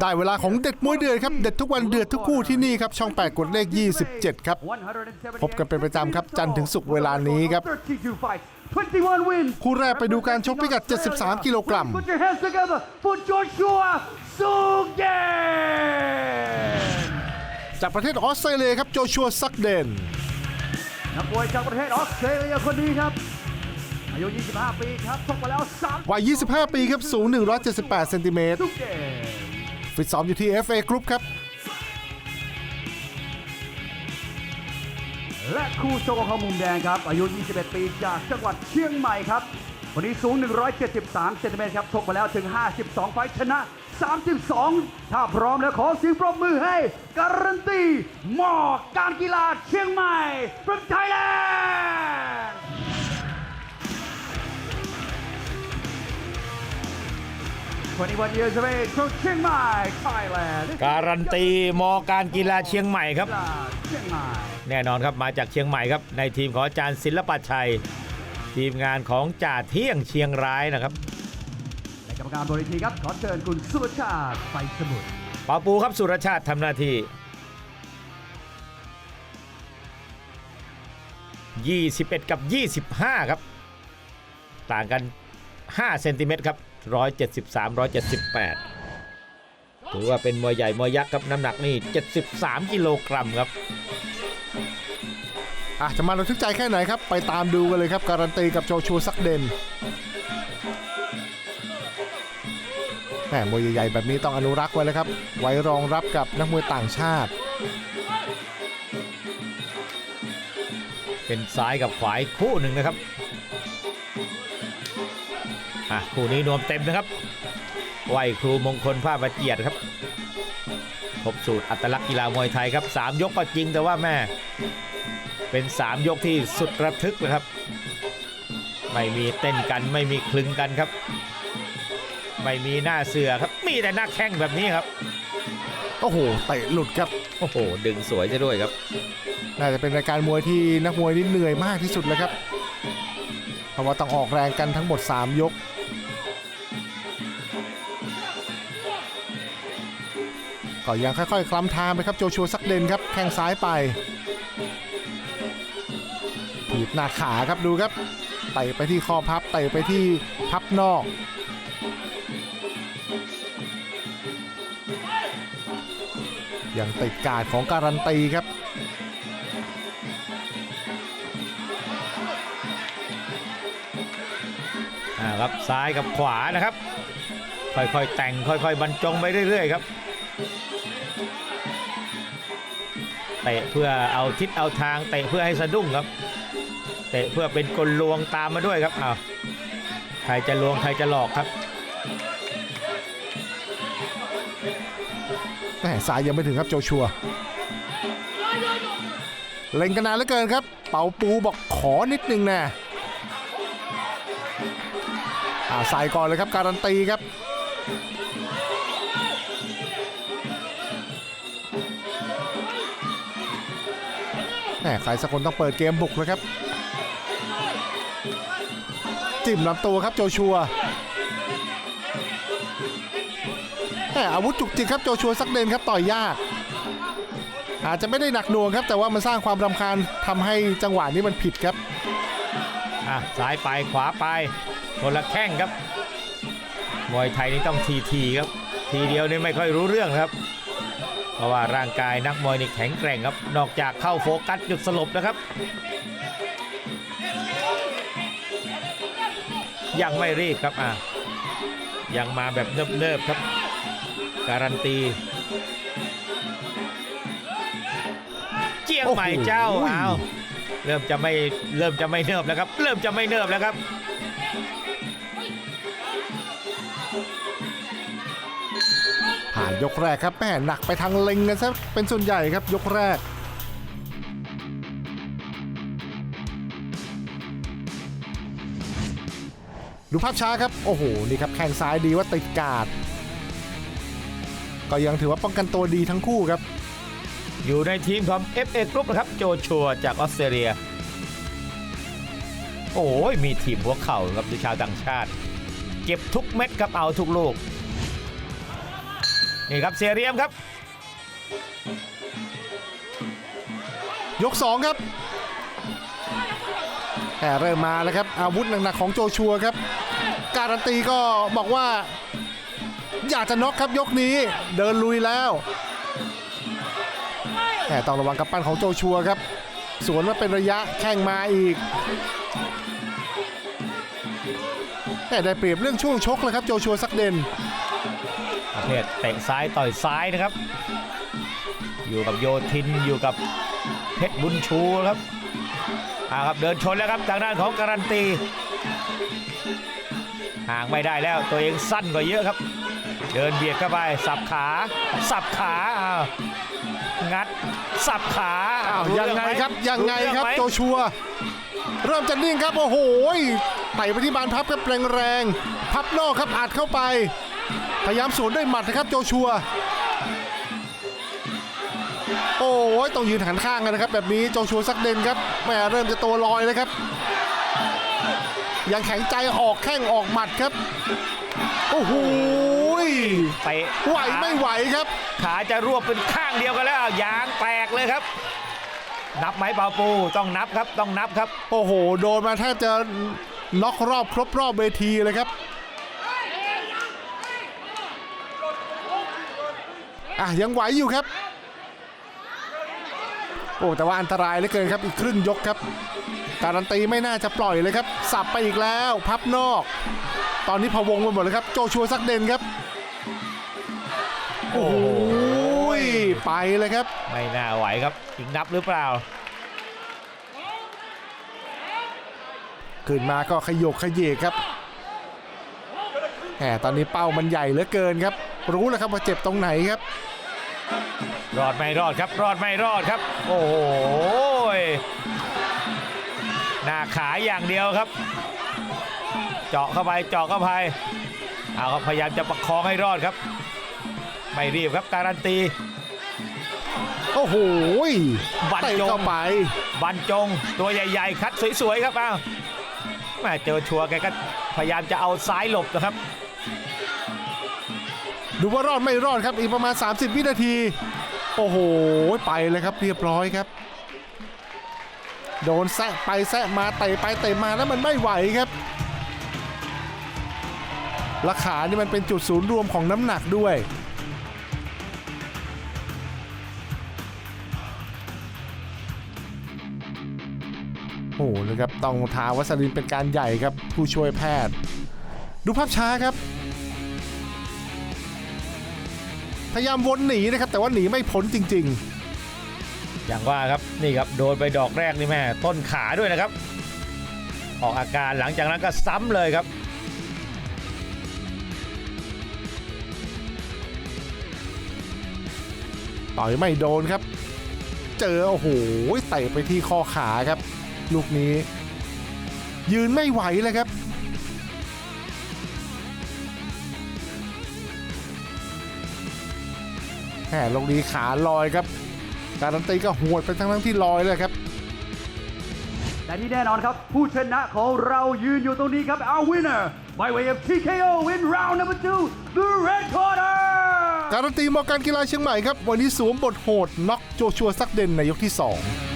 ได้เวลาของเด็ดมวยเดือดครับ เด็ดทุกวันเดือดทุกคู่ที่นี่ครับ ช่อง 8 กดเลข 27 ครับ พบกันเป็นประจำครับ จันทร์ถึงศุกร์เวลานี้ครับ21 wins คู่แรกไปดูการชกพิกัด 73 กิโลกรัม Put your hands together for Joshua Sugen จากประเทศออสเตรเลียครับโจชัวซักเดนนักมวยจากประเทศออสเตรเลียคนนี้ครับอายุ 25 ปีครับชกมาแล้ว3วัย 25 ปีครับ สูง 178 เซนติเมตรสุเกน ฟิตซ้อมอยู่ที่ FA Group ครับ และคู่โชกของเขามุมแดงครับ อายุ 21 ปีจากจังหวัดเชียงใหม่ครับ วันนี้สูง 173 เซนติเมตรครับชกมาแล้วถึง 52 ไฟท์ชนะ 32 ถ้าพร้อมแล้วขอเสียงปรบมือให้ การันตีหมอการกีฬาเชียงใหม่ from Thailand 21 years of age from เชียงใหม่ Thailand การันตีมอการกีฬาเชียงใหม่ครับกีฬาเชียงใหม่แน่นอนครับมาจากเชียงใหม่ครับ ในทีมของอาจารย์ศิลปชัย ทีมงานของจ่าเที่ยงเชียงรายนะครับ และกรรมการบริทีครับ ขอเชิญคุณสุรชาติไปสมุทรปาปูครับสุรชาติทำหน้าที่ 21 กับ 25 ครับ ต่างกัน 5 เซนติเมตรครับ 173 178 ถือว่าเป็นมวยใหญ่มวยยักษ์ครับน้ำหนักนี่ 73 กิโลกรัมครับอะจะมาระทึกใจแค่ไหนครับ ไปตามดูกันเลยครับ การันตีกับโจชัวซักเดนแหมมวยใหญ่ๆแบบนี้ต้องอนุรักษ์ไว้เลยครับ ไว้รองรับกับนักมวยต่างชาติ เป็นซ้ายกับขวาอีกคู่หนึ่งนะครับอ่ะคู่นี้นวมเต็มนะครับไหวครูมงคลภาพประเจียดครับพบสูตรอัตลักษณ์กีฬามวยไทยครับ 3 ยกก็จริงแต่ว่าแม่ เป็น 3 ยกที่สุดระทึกนะครับ ไม่มีเต้นกันไม่มีคลึงกันครับ ไม่มีหน้าเสือครับ มีแต่หน้าแข้งแบบนี้ครับ โอ้โหเตะหลุดครับ โอ้โห ดึงสวยซะด้วยครับ น่าจะเป็นรายการมวยที่นักมวยนี่เหนื่อยมากที่สุดเลยครับ เพราะว่าต้องออกแรงกันทั้งหมด 3 ยก ก็ยังค่อยๆ คลำทางไปครับโจชัวซักเดนครับแข้งซ้ายไปถีบหน้าขาครับดูครับเตะไปที่ข้อพับเตะไปที่พับนอก ยังติดการดของการันตีครับอ่าครับซ้ายกับขวานะครับ ค่อยๆแต่งค่อยๆบรรจงไปเรื่อยๆครับ ตะเพื่อเอาทิศเอาทางเตะเพื่อให้สะดุ้งครับ เตะเพื่อเป็นกลลวงตามมาด้วยครับอ้าวใครจะลวงใครจะหลอกครับแหม่สายยังไม่ถึงครับโจชัวเล่นกันนานเหลือเกินครับ เป่าปูบอกขอนิดนึงนะอ่าใส่ก่อนเลยครับการันตีครับ ใครสักคนต้องเปิดเกมบุกเลยครับ จิ้มลำตัวครับโจชัวแหมอาวุธจุกจิกครับโจชัวซักเดนครับต่อยยาก อาจจะไม่ได้หนักหน่วงครับ แต่ว่ามันสร้างความรำคาญทำให้จังหวะนี้มันผิดครับอะซ้ายไปขวาไปคนละแข้งครับมวยไทยนี่ต้องทีทีครับ ทีเดียวนี่ไม่ค่อยรู้เรื่องครับ เพราะว่าร่างกายนักมวยนี่แข็งแกร่งครับ นอกจากเข้าโฟกัสจุดสลบนะครับ ยังไม่รีบครับอะยังมาแบบเนิบๆครับ การันตีเจียงใหม่เจ้าโอ้โหเอาเริ่มจะไม่เริ่มจะไม่เนิบแล้วครับ เริ่มจะไม่เนิบแล้วครับ ผ่านยกแรกครับแม่หนักไปทางเล็งกันซะเป็นส่วนใหญ่ครับยกแรกดูภาพช้าครับ โอ้โห นี่ครับแข้งซ้ายดีว่าติดกาด ก็ยังถือว่าป้องกันตัวดีทั้งคู่ครับ อยู่ในทีมของ FA Group นะครับโจชัวจากออสเตรเลีย โอ้ยมีทีมหัวเข่าครับดูชาวต่างชาติ เก็บทุกเม็ดครับเอาทุกลูก นี่ครับเสียเรียมครับ ยก 2 ครับแหมเริ่มมาแล้วครับ อาวุธหนักๆของโจชัวครับ การันตีก็บอกว่า อยากจะน็อกครับยกนี้เดินลุยแล้วแหมต้องระวังกับปั้นของโจชัวครับ สวนมาเป็นระยะแข้งมาอีกแหมได้เปรียบเรื่องช่วงชกเลยครับโจชัวซักเดน ประเภทเตะซ้ายต่อยซ้ายนะครับ อยู่กับโยทินอยู่กับเพชรบุญชูครับอ่าครับเดินชนแล้วครับทางด้านของการันตีห่างไม่ได้แล้วตัวเองสั้นกว่าเยอะครับ เดินเบียดเข้าไปสับขาสับขาอ้าวงัดสับขาอ้าวรู้ยังเอไงหมครับยังไงครับหมโจชัว เริ่มจะนิ่งครับโอ้โหไต่ไปที่บานพับครับแรงๆพับนอกครับอัดเข้าไป พยายามสวนด้วยหมัดนะครับโจชัว โอ้ยต้องยืนหันข้างกันนะครับ แบบนี้โจชัวซักเดนครับแหมเริ่มจะตัวลอยแล้วครับ ยังแข็งใจออกแข้งออกหมัดครับ โอ้โหเตะไหวไม่ไหวครับ ขาจะรวบเป็นข้างเดียวกันแล้วยางแตกเลยครับ นับไหมเปาปูต้องนับครับต้องนับครับ โอ้โห โดนมาแทบจะน็อกรอบครบรอบเวทีเลยครับ อะยังไหวอยู่ครับ โอ้แต่ว่าอันตรายเหลือเกินครับอีกครึ่งยกครับ การันตีไม่น่าจะปล่อยเลยครับ สับไปอีกแล้ว พับนอก ตอนนี้พะวงไปหมดเลยครับ โจชัวซักเดนครับ โอ้โหไปเลยครับ ไม่น่าไหวครับอีกนับหรือเปล่า ขึ้นมาก็ขยกขยเยกครับแหมตอนนี้เป้ามันใหญ่เหลือเกินครับ รู้แล้วครับว่าเจ็บตรงไหนครับ รอดไม่รอดครับ รอดไม่รอดครับ โอ้โหหน้าขาอย่างเดียวครับ เจาะเข้าไปเจาะเข้าไปเอาครับพยายามจะประคองให้รอดครับ ไม่รีบครับการันตีโอ้โหบรรจงเตะเข้าไปบรรจงตัวใหญ่ ๆ คัดสวยๆครับอ้าวแม่เจอชัวร์แกก็พยายามจะเอาซ้ายหลบนะครับ ดูว่ารอดไม่รอดครับอีกประมาณ 30 วินาที โอ้โห ไปเลยครับเรียบร้อยครับ โดนแซะไปแซะมาเตะไปเตะมาแล้วมันไม่ไหวครับและขานี่มันเป็นจุดศูนย์รวมของน้ำหนักด้วย โอ้โหนะครับต้องทาวัสลินเป็นการใหญ่ครับผู้ช่วยแพทย์ ดูภาพช้าครับ พยายามวนหนีนะครับ แต่ว่าหนีไม่พ้นจริงอย่างว่าครับนี่ครับโดนไปดอกแรกนี่แม่ต้นขาด้วยนะครับ ออกอาการหลังจากนั้นก็ซ้ำเลยครับๆต่อยไม่โดนครับ เจอโอ้โหเตะไปที่ข้อขาครับ ลูกนี้ ยืนไม่ไหวเลยครับ แหมลงดีขาลอยครับ การันตีก็หวดไปทั้งทั้งๆที่ลอยเลยครับ และที่แน่นอนครับ ผู้ชนะของเรายืนอยู่ตรงนี้ครับ our winner by way of TKO in round number two the red corner การันตีมอการกีฬาเชียงใหม่ครับ วันนี้สวมบทโหดน็อกโจชัวซักเดนในยกที่ 2